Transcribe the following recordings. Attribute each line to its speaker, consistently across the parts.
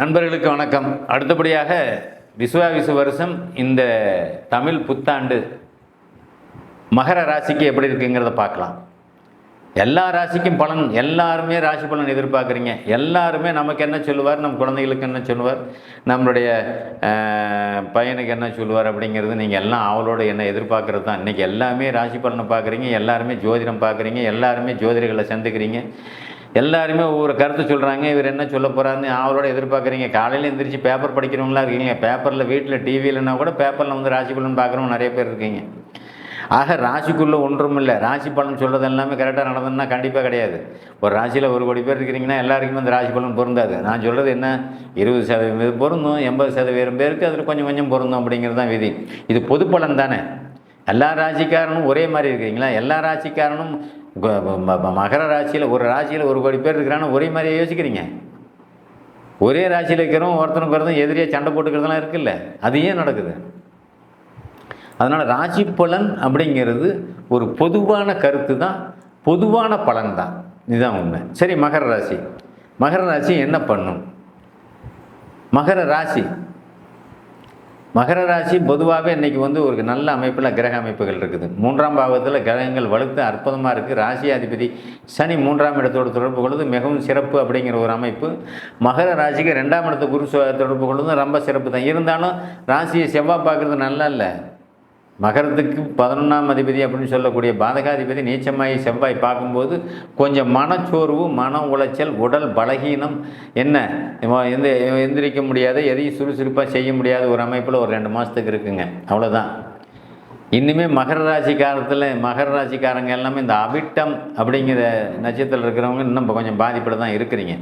Speaker 1: நண்பர்களுக்கு வணக்கம். அடுத்தபடியாக விசுவாவிசு வருஷம் இந்த தமிழ் புத்தாண்டு மகர ராசிக்கு எப்படி இருக்குங்கிறத பார்க்கலாம். எல்லா ராசிக்கும் பலன் எல்லாருமே ராசி பலன் எதிர்பார்க்குறீங்க. எல்லாருமே நமக்கு என்ன சொல்லுவார்? நம்ம குழந்தைகளுக்கு என்ன சொல்லுவார்? நம்மளுடைய பையனுக்கு என்ன சொல்லுவார் அப்படிங்கிறது நீங்கள் எல்லாம் அவளோட என்ன எதிர்பார்க்குறது தான். இன்றைக்கி எல்லாமே ராசி பலனை பார்க்குறீங்க. எல்லாருமே ஜோதிடம் பார்க்குறீங்க. எல்லாருமே ஜோதிடர்களை சந்திக்கிறீங்க. எல்லாருமே ஒவ்வொரு கருத்து சொல்கிறாங்க இவர் என்ன சொல்ல போகிறாருன்னு அவரோட எதிர்பார்க்குறீங்க. காலையில் எந்திரிச்சு பேப்பர் படிக்கிறவங்களா இருக்கீங்க. பேப்பரில் வீட்டில் டிவியிலனா கூட பேப்பரில் வந்து ராசி பலன் பார்க்குறவங்க நிறைய பேர் இருக்கீங்க. ஆக ராசிக்குள்ளே ஒன்றும் இல்லை. ராசி பலன் சொல்கிறது எல்லாமே கரெக்டாக நடந்ததுன்னா கண்டிப்பாக கிடையாது. ஒரு ராசியில் ஒரு கோடி பேர் இருக்கிறீங்கன்னா எல்லாருக்குமே அந்த ராசி பலன் பொருந்தாது. நான் சொல்கிறது என்ன? இருபது சதவீதம் இது பொருந்தும் எண்பது சதவீதம் பேருக்கு அதில் கொஞ்சம் கொஞ்சம் பொருந்தும் அப்படிங்கிறது தான் விதி. இது பொது பலன் தானே? எல்லா ராசிக்காரனும் ஒரே மாதிரி இருக்கிறீங்களா எல்லா ராசிக்காரனும் மகர ராசியில் ஒரு ராசியில் ஒரு கோடி பேர் இருக்கிறான்னு ஒரே மாதிரியே யோசிக்கிறீங்க? ஒரே ராசியில் இருக்கிறவங்க ஒருத்தனுக்கு ஒருத்தன் எதிரியாக சண்டை போட்டுக்கிறதுலாம் இருக்குல்ல? அது ஏன் நடக்குது? அதனால் ராசி பலன் அப்படிங்கிறது ஒரு பொதுவான கருத்து தான் பொதுவான பலன் தான். இதுதான் உண்மை. சரி மகர ராசி. மகர ராசி என்ன பண்ணும்? மகர ராசி. மகர ராசி பொதுவாகவே இன்றைக்கி வந்து ஒரு நல்ல அமைப்பில் கிரக அமைப்புகள் இருக்குது. மூன்றாம் பாவத்தில் கிரகங்கள் வலுத்து அற்புதமாக இருக்குது ராசி அதிபதி சனி மூன்றாம் இடத்தோடு தொடர்பு கொள்வது மிகவும் சிறப்பு அப்படிங்கிற ஒரு அமைப்பு. மகர ராசிக்கு ரெண்டாம் இடத்து குரு தொடர்பு கொள்வதும் ரொம்ப சிறப்பு தான் இருந்தாலும் ராசியை செவ்வாய் பார்க்குறது நல்லா இல்லை மகரத்துக்கு பதினொன்றாம் அதிபதி அப்படின்னு சொல்லக்கூடிய பாதகாதிபதி நீச்சமாயி செவ்வாய் பார்க்கும்போது கொஞ்சம் மனச்சோர்வு மன உளைச்சல் உடல் பலகீனம் என்ன? எந்த எந்திரிக்க முடியாத எதையும் சுறுசுறுப்பாக செய்ய முடியாத ஒரு அமைப்பில் ஒரு ரெண்டு மாதத்துக்கு இருக்குங்க. அவ்வளோதான் இன்னுமே மகர ராசிக்காரத்தில் மகர ராசிக்காரங்க எல்லாமே இந்த அவிட்டம் அப்படிங்கிற நட்சத்திரத்தில் இருக்கிறவங்க இன்னும் கொஞ்சம் பாதிப்பில் தான் இருக்கிறீங்க.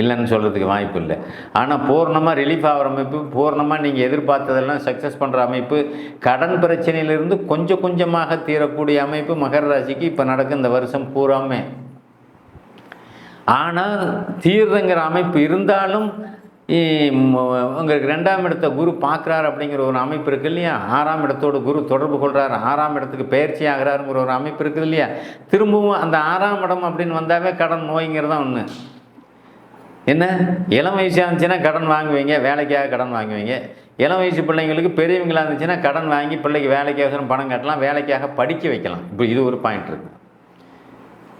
Speaker 1: இல்லைன்னு சொல்கிறதுக்கு வாய்ப்பு இல்லை. ஆனால் பூர்ணமாக ரிலீஃப் ஆகிற அமைப்பு பூர்ணமாக நீங்கள் எதிர்பார்த்ததெல்லாம் சக்ஸஸ் பண்ணுற அமைப்பு கடன் பிரச்சனையிலிருந்து கொஞ்சம் கொஞ்சமாக தீரக்கூடிய அமைப்பு மகர ராசிக்கு இப்போ நடக்கும் இந்த வருஷம் பூராமே. ஆனால் தீர்றங்கிற அமைப்பு இருந்தாலும் உங்களுக்கு ரெண்டாம் இடத்த குரு பார்க்குறாரு அப்படிங்கிற ஒரு அமைப்பு இருக்குது இல்லையா? ஆறாம் இடத்தோட குரு தொடர்பு கொள்கிறாரு ஆறாம் இடத்துக்கு பயிற்சி ஆகிறாருங்கிற ஒரு அமைப்பு இருக்குது இல்லையா? திரும்பவும் அந்த ஆறாம் இடம் அப்படின்னு வந்தாவே கடன் நோய்ங்கிறது தான் ஒன்று என்ன? இளம் வயசாக இருந்துச்சுன்னா கடன் வாங்குவீங்க வேலைக்காக கடன் வாங்குவீங்க. இளம் வயசு பிள்ளைங்களுக்கு பெரியவங்களாக இருந்துச்சுன்னா கடன் வாங்கி பிள்ளைக்கு வேலைக்காக பணம் கட்டலாம் வேலைக்காக படிக்க வைக்கலாம். இப்போ இது ஒரு பாயிண்ட் இருக்குது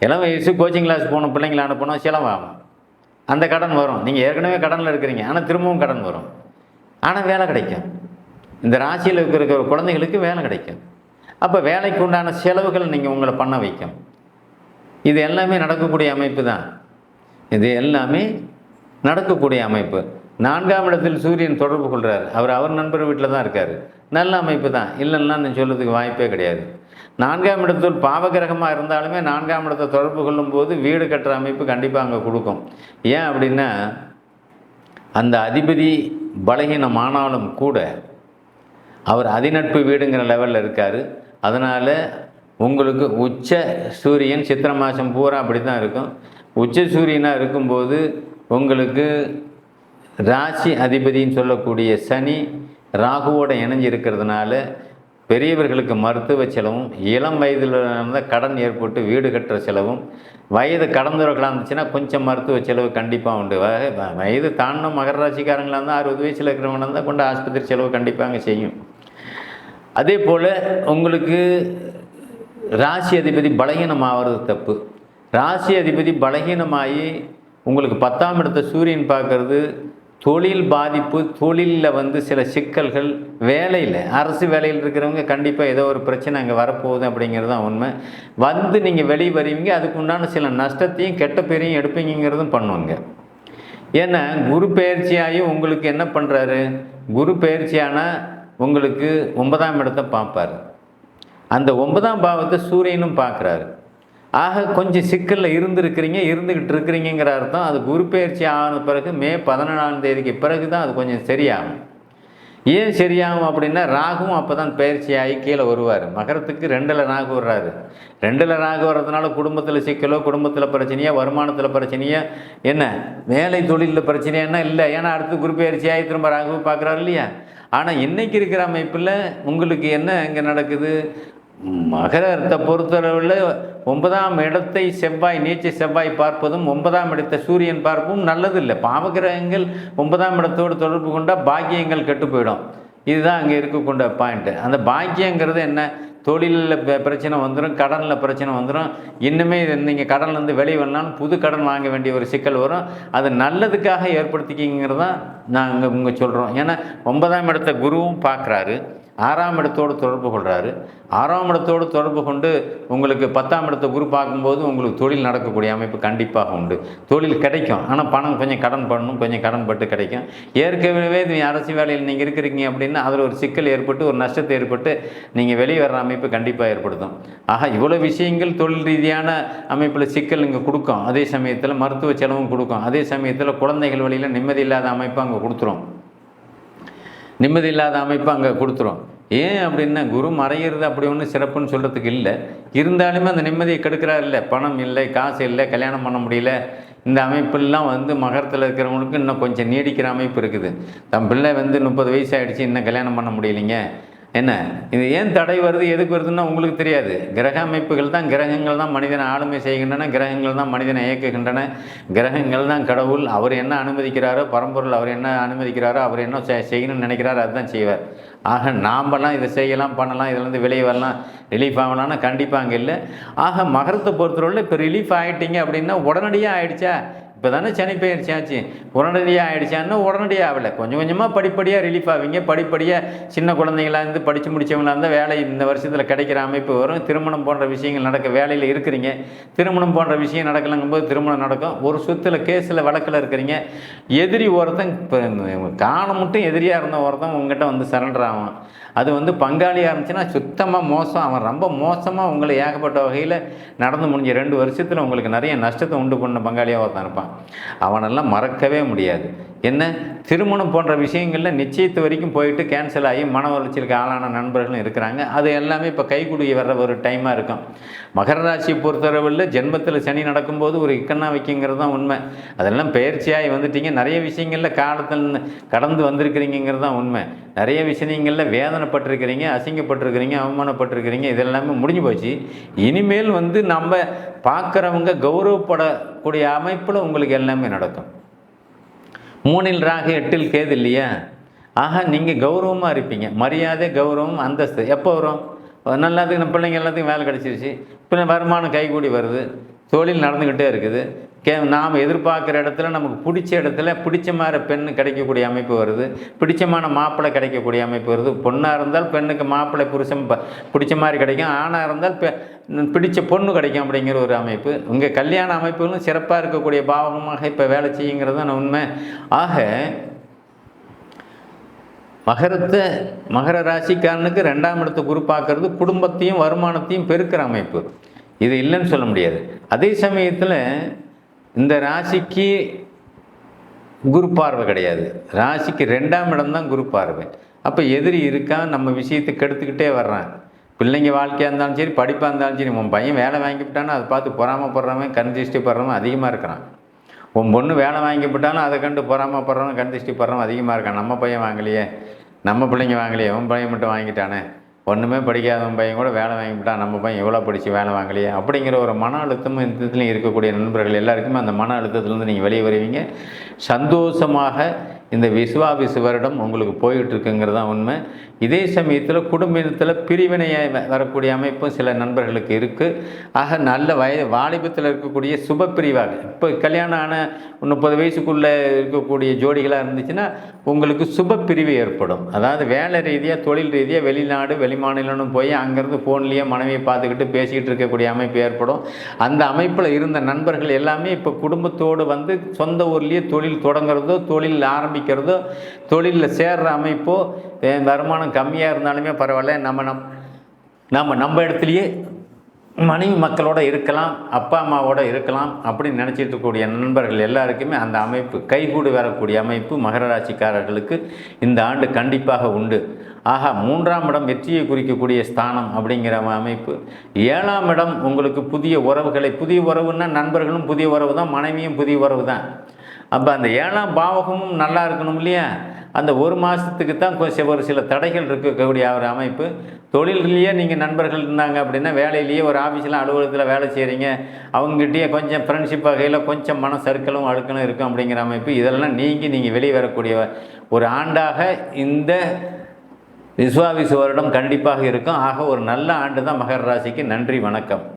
Speaker 1: இளம் வயசு கோச்சிங் கிளாஸ் போகணும் பிள்ளைங்களை அனுப்பணும் செலவாகும். அந்த கடன் வரும். நீங்கள் ஏற்கனவே கடனில் இருக்கிறீங்க. ஆனால் திரும்பவும் கடன் வரும். ஆனால் வேலை கிடைக்கும். இந்த ராசியில் இருக்கிற குழந்தைகளுக்கு வேலை கிடைக்கும். அப்போ வேலைக்கு உண்டான செலவுகள் நீங்கள் உங்களை பண்ண வைக்கும். இது எல்லாமே நடக்கக்கூடிய அமைப்பு தான். இது எல்லாமே நடக்கக்கூடிய அமைப்பு. நான்காம் இடத்தில் சூரியன் தொடர்பு கொள்கிறார் அவர் அவர் நண்பர் வீட்டில் தான் இருக்கார். நல்ல அமைப்பு தான். இல்லைன்னா நான் சொல்கிறதுக்கு வாய்ப்பே கிடையாது. நான்காம் இடத்தில் பாவகிரகமாக இருந்தாலுமே நான்காம் இடத்தை தொடர்பு கொள்ளும்போது வீடு கட்டுற அமைப்பு கண்டிப்பாக அங்கே கொடுக்கும். ஏன் அப்படின்னா அந்த அதிபதி பலகீனமானாலும் கூட அவர் அதிநட்பு வீடுங்கிற லெவலில் இருக்கார். அதனால் உங்களுக்கு உச்ச சூரியன் சித்திரை மாதம் பூரா அப்படி தான் இருக்கும். உச்ச சூரியனாக இருக்கும்போது உங்களுக்கு ராசி அதிபதின்னு சொல்லக்கூடிய சனி ராகுவோட இணைஞ்சு இருக்கிறதுனால பெரியவர்களுக்கு மருத்துவ செலவும் இளம் வயதில் இருந்தால் கடன் ஏற்பட்டு வீடு கட்டுற செலவும் வயது கடந்தவர்களாக இருந்துச்சுன்னா கொஞ்சம் மருத்துவ செலவு கண்டிப்பாக உண்டு. வயது தாண்டும் மகர ராசிக்காரங்களாக இருந்தால் அறுபது வயசில் இருக்கிறவங்க இருந்தால் கொண்டு ஆஸ்பத்திரி செலவு கண்டிப்பாக அங்கே செய்யும். அதே போல் உங்களுக்கு ராசி அதிபதி பலகீனம் ஆகிறது தப்பு. ராசி அதிபதி பலகீனமாகி உங்களுக்கு பத்தாம் இடத்த சூரியன் பார்க்கறது தொழில் பாதிப்பு தொழிலில் வந்து சில சிக்கல்கள் வேலையில் அரசு வேலையில் இருக்கிறவங்க கண்டிப்பாக ஏதோ ஒரு பிரச்சனை அங்கே வரப்போகுது அப்படிங்கிறது தான் உண்மை. வந்து நீங்கள் வெளியே வருவீங்க அதுக்கு உண்டான சில நஷ்டத்தையும் கெட்ட பேரையும் எடுப்பீங்கிறதும் பண்ணுவாங்க ஏன்னா குரு பயிற்சியாகி உங்களுக்கு என்ன பண்ணுறாரு குரு பயிற்சியானால் உங்களுக்கு ஒன்பதாம் இடத்தை பார்ப்பார். அந்த ஒன்பதாம் பாவத்தை சூரியனும் பார்க்குறாரு. ஆக கொஞ்சம் சிக்கலில் இருந்திருக்கிறீங்க இருந்துக்கிட்டு இருக்கிறீங்கிற அர்த்தம். அது குரு பயிற்சி ஆன பிறகு மே பதினேழாம் தேதிக்கு பிறகு தான் அது கொஞ்சம் சரியாகும். ஏன் சரியாகும் அப்படின்னா ராகுவும் அப்போ தான் பயிற்சியாகி கீழே வருவார். மகரத்துக்கு ரெண்டில் ராகு வர்றாரு. ரெண்டில் ராகு வர்றதுனால குடும்பத்தில் சிக்கலோ குடும்பத்தில் பிரச்சனையோ வருமானத்தில் பிரச்சனையோ என்ன? வேலை தொழிலில் பிரச்சனையானா இல்லை. ஏன்னா அடுத்து குரு பயிற்சியாகி திரும்ப ராகு பார்க்குறாரு இல்லையா? ஆனால் இன்றைக்கி இருக்கிற அமைப்பில் உங்களுக்கு என்ன இங்கே நடக்குது? மகரத்தை பொறுத்தளவில் ஒன்பதாம் இடத்தை செவ்வாய் நீச்சை செவ்வாய் பார்ப்பதும் ஒன்பதாம் இடத்தை சூரியன் பார்ப்பதும் நல்லதில்லை. பாவகிரகங்கள் ஒன்பதாம் இடத்தோடு தொடர்பு கொண்டால் பாக்கியங்கள் கெட்டு போயிடும். இதுதான் அங்கே இருக்கக்கூடிய பாயிண்ட்டு அந்த பாக்கியங்கிறது என்ன? தொழிலில் பிரச்சனை வந்துடும் கடனில் பிரச்சனை வந்துடும் இன்னுமே நீங்கள் கடன்லேருந்து வெளியே வரலாம்னு புது கடன் வாங்க வேண்டிய ஒரு சிக்கல் வரும். அது நல்லதுக்காக ஏற்படுத்திக்கிங்கிறது தான் நாங்கள் இங்கே சொல்கிறோம் ஏன்னா ஒன்பதாம் இடத்த குருவும் பார்க்குறாரு. ஆறாம் இடத்தோடு தொடர்பு கொள்கிறாரு ஆறாம் இடத்தோடு தொடர்பு கொண்டு உங்களுக்கு பத்தாம் இடத்தை குரு பார்க்கும்போது உங்களுக்கு தொழில் நடக்கக்கூடிய அமைப்பு கண்டிப்பாக உண்டு. தொழில் கிடைக்கும். ஆனால் பணம் கொஞ்சம் கடன் பண்ணணும். கொஞ்சம் கடன் பட்டு கிடைக்கும். ஏற்கனவே நீ அரசு வேலையில் நீங்கள் இருக்கிறீங்க அப்படின்னா அதில் ஒரு சிக்கல் ஏற்பட்டு ஒரு நஷ்டத்தை ஏற்பட்டு நீங்கள் வெளியே வர்ற அமைப்பு கண்டிப்பாக ஏற்படுத்தும். ஆக இவ்வளோ விஷயங்கள் தொழில் ரீதியான அமைப்பில் சிக்கல் இங்கே கொடுக்கும். அதே சமயத்தில் மருத்துவ செலவும் கொடுக்கும். அதே சமயத்தில் குழந்தைகள் வழியில் நிம்மதி இல்லாத அமைப்பு அங்கே கொடுத்துரும். நிம்மதி இல்லாத அமைப்பு அங்கே கொடுத்துரும். ஏன் அப்படின்னா குரு மறைகிறது அப்படி ஒன்றும் சிறப்புன்னு சொல்கிறதுக்கு இல்லை. இருந்தாலுமே அந்த நிம்மதியை கெடுக்கிறார் இல்லை. பணம் இல்லை காசு இல்லை கல்யாணம் பண்ண முடியல. இந்த அமைப்பெல்லாம் வந்து மகரத்தில் இருக்கிறவங்களுக்கு இன்னும் கொஞ்சம் நீடிக்கிற அமைப்பு இருக்குது. தம் பிள்ளை வந்து முப்பது வயசு ஆகிடுச்சு இன்னும் கல்யாணம் பண்ண முடியலைங்க. என்ன? இது ஏன் தடை வருது எதுக்கு வருதுன்னா உங்களுக்கு தெரியாது. கிரக அமைப்புகள் தான் கிரகங்கள் தான் மனிதனை ஆளுமை செய்கின்றன கிரகங்கள் தான் மனிதனை இயக்குகின்றன. கிரகங்கள் தான் கடவுள். அவர் என்ன அனுமதிக்கிறாரோ பரம்பொருள் அவர் என்ன அனுமதிக்கிறாரோ அவர் என்ன செய்- செய்யணும்னு நினைக்கிறாரோ அதுதான் செய்வார். ஆக நாம்பலாம் இதை செய்யலாம் பண்ணலாம் இதுலேருந்து வெளியே வரலாம் ரிலீஃப் ஆகலாம்னா கண்டிப்பாக அங்கே இல்லை. ஆக மகரத்தை பொறுத்தவரையில் இப்போ ரிலீஃப் ஆகிட்டீங்க அப்படின்னா உடனடியாக ஆயிடுச்சா? இப்போ தானே சனி பயிற்சி ஆச்சு? உடனடியாக ஆயிடுச்சான்னா உடனடியாக ஆகலை. கொஞ்சம் கொஞ்சமாக படிப்படியாக ரிலீஃப் ஆவீங்க. படிப்படியாக சின்ன குழந்தைங்களா இருந்து படித்து முடிச்சவங்களா இருந்தால் வேலை இந்த வருஷத்தில் கிடைக்கிற அமைப்பு வரும். திருமணம் போன்ற விஷயங்கள் நடக்க வேலையில் இருக்கிறீங்க. திருமணம் போன்ற விஷயம் நடக்கலங்கும்போது திருமணம் நடக்கும். ஒரு சொத்தில் கேஸில் வழக்கில் இருக்கிறீங்க. எதிரி ஒருத்தன் இப்போ காலம் மட்டும் எதிரியாக இருந்த ஒருத்தன் உங்ககிட்ட வந்து சரண்டர் ஆகும் அது வந்து பங்காளியாக இருந்துச்சுன்னா சுத்தமாக மோசம். அவன் ரொம்ப மோசமாக உங்களை ஏகப்பட்ட வகையில் நடந்து முடிஞ்ச ரெண்டு வருஷத்தில் உங்களுக்கு நிறைய நஷ்டத்தை உண்டு பண்ண பங்காளியாக ஒருத்தன் இருப்பான். அவனெல்லாம் மறக்கவே முடியாது. என்ன? திருமணம் போன்ற விஷயங்களில் நிச்சயத்து வரைக்கும் போயிட்டு கேன்சல் ஆகி மன வளர்ச்சிக்கு ஆளான நண்பர்களும் இருக்கிறாங்க. அது எல்லாமே இப்போ கைக்குடி வர்ற ஒரு டைமாக இருக்கும். மகர ராசியை பொறுத்தளவில் ஜென்மத்தில் சனி நடக்கும்போது ஒரு இக்கண்ணா வைக்கிங்கிறது தான் உண்மை. அதெல்லாம் பயிற்சியாகி வந்துட்டீங்க. நிறைய விஷயங்களில் காலத்தில் கடந்து வந்திருக்கிறீங்கிறது தான் உண்மை. நிறைய விஷயங்களில் வேதனைப்பட்டிருக்கிறீங்க அசிங்கப்பட்டிருக்கிறீங்க அவமானப்பட்டிருக்கிறீங்க. இதெல்லாமே முடிஞ்சு போச்சு. இனிமேல் வந்து நம்ம பார்க்குறவங்க கௌரவப்படக்கூடிய அமைப்பில் உங்களுக்கு எல்லாமே நடக்கும். மூணில் ராகு எட்டில் கேது இல்லையா? ஆக நீங்கள் கௌரவமாக இருப்பீங்க. மரியாதை கௌரவம் அந்தஸ்து. எப்போ வரும்? நல்லாத்துக்கு நம்ம பிள்ளைங்க எல்லாத்துக்கும் வேலை கிடச்சிருச்சு. பின்ன வருமானம் கைகூடி வருது. தொழில் நடந்துக்கிட்டே இருக்குது. கே நாம் எதிர்பார்க்குற இடத்துல நமக்கு பிடிச்ச இடத்துல பிடிச்ச மாதிரி பெண் கிடைக்கக்கூடிய அமைப்பு வருது. பிடிச்சமான மாப்பிள்ளை கிடைக்கக்கூடிய அமைப்பு வருது. பொண்ணாக இருந்தால் பெண்ணுக்கு மாப்பிள்ளை புருஷன் ப- பிடிச்ச மாதிரி கிடைக்கும். ஆணாக இருந்தால் பெ பிடித்த பொண்ணு கிடைக்கும் அப்படிங்கிற ஒரு அமைப்பு. உங்கள் கல்யாண அமைப்புகளும் சிறப்பாக இருக்கக்கூடிய பாவகமாக இப்போ வேலை செய்யுங்கிறது தான் உண்மை. ஆக மகரத்தை மகர ராசிக்காரனுக்கு ரெண்டாம் இடத்தை குரு பார்க்கறது குடும்பத்தையும் வருமானத்தையும் பெருக்கிற அமைப்பு. இது இல்லைன்னு சொல்ல முடியாது. அதே சமயத்தில் இந்த ராசிக்கு குரு பார்வை கிடையாது. ராசிக்கு ரெண்டாம் இடம் தான் குரு பார்வை. அப்போ எதிரி இருக்கான் நம்ம விஷயத்தை கெடுத்துக்கிட்டே வர்றான். பிள்ளைங்க வாழ்க்கையாக இருந்தாலும் சரி படிப்பாக இருந்தாலும் சரி உன் பையன் வேலை வாங்கிவிட்டானா அதை பார்த்து பொறாமப்படுறவன் கண் திருஷ்டி படுறவன் அதிகமாக இருக்கிறான். உன் பொண்ணு வேலை வாங்கி அதை கண்டு பொறாமப்படுறவன் கண் திருஷ்டி படுறவன் அதிகமாக இருக்கான். நம்ம பையன் வாங்கலையே நம்ம பிள்ளைங்க வாங்கலையே உன் பையன் மட்டும் வாங்கிட்டானே. ஒன்றுமே படிக்காதவன் பையன் கூட வேலை வாங்கிவிட்டான் நம்ம பையன் எவ்வளோ படித்து வேலை வாங்கலையே? அப்படிங்கிற ஒரு மன அழுத்தமும் இந்த இதுலேயும் இருக்கக்கூடிய நண்பர்கள் எல்லாருக்குமே அந்த மன அழுத்தத்துலேருந்து நீங்கள் வெளியே வருவீங்க. சந்தோஷமாக இந்த விசுவாபிசுவரிடம் உங்களுக்கு போயிட்டுருக்குங்கிறது தான் உண்மை. இதே சமயத்தில் குடும்பத்தில் பிரிவினையாக வ- வரக்கூடிய அமைப்பும் சில நண்பர்களுக்கு இருக்குது ஆக நல்ல வய வாலிபத்தில் இருக்கக்கூடிய சுப பிரிவாக இப்போ கல்யாணம் ஆன முப்பது வயசுக்குள்ளே இருக்கக்கூடிய ஜோடிகளாக இருந்துச்சுன்னா உங்களுக்கு சுப பிரிவு ஏற்படும். அதாவது வேலை ரீதியாக தொழில் ரீதியாக வெளிநாடு வெளிமாநிலம்னு போய் அங்கேருந்து ஃபோன்லேயே மனைவியை பார்த்துக்கிட்டு பேசிக்கிட்டு இருக்கக்கூடிய அமைப்பு ஏற்படும். அந்த அமைப்பில் இருந்த நண்பர்கள் எல்லாமே இப்போ குடும்பத்தோடு வந்து சொந்த ஊர்லேயே தொழில் தொடங்குறதோ தொழில் ஆரம்பிக்கிறதோ. தொழிலில் சேர்ற அமைப்போ வருமானம் கம்மியாக இருந்தாலுமே பரவாயில்ல நம்ம நம் நம்ம நம்ம இடத்துலையே மனைவி மக்களோட இருக்கலாம் அப்பா அம்மாவோட இருக்கலாம் அப்படின்னு நினச்சிட்டு இருக்கக்கூடிய நண்பர்கள் எல்லாருக்குமே அந்த அமைப்பு கைகூடி வரக்கூடிய அமைப்பு மகர ராசிக்காரர்களுக்கு இந்த ஆண்டு கண்டிப்பாக உண்டு. ஆகா மூன்றாம் இடம் வெற்றியை குறிக்கக்கூடிய ஸ்தானம் அப்படிங்கிற அமைப்பு. ஏழாம் இடம் உங்களுக்கு புதிய உறவுகளை புதிய உறவுன்னா நண்பர்களும் புதிய உறவு தான் மனைவியும் புதிய உறவு தான் அப்போ அந்த ஏழாம் பாவகமும் நல்லா இருக்கணும் இல்லையா? அந்த ஒரு மாதத்துக்கு தான் கொஞ்சம் ஒரு சில தடைகள் இருக்கக்கூடிய ஒரு அமைப்பு. தொழிலையே நீங்கள் நண்பர்கள் இருந்தாங்க அப்படின்னா வேலையிலேயே ஒரு ஆஃபீஸில் அலுவலகத்தில் வேலை செய்கிறீங்க அவங்ககிட்டயே கொஞ்சம் ஃப்ரெண்ட்ஷிப் வகையில் கொஞ்சம் மன சறுக்கலும் அழுக்கலும் இருக்கும் அப்படிங்கிற அமைப்பு. இதெல்லாம் நீங்கி நீங்கள் வெளியே வரக்கூடிய ஒரு ஆண்டாக இந்த விஸ்வாவிசு வருடம் கண்டிப்பாக இருக்கும். ஆக ஒரு நல்ல ஆண்டு தான் மகர ராசிக்கு. நன்றி வணக்கம்.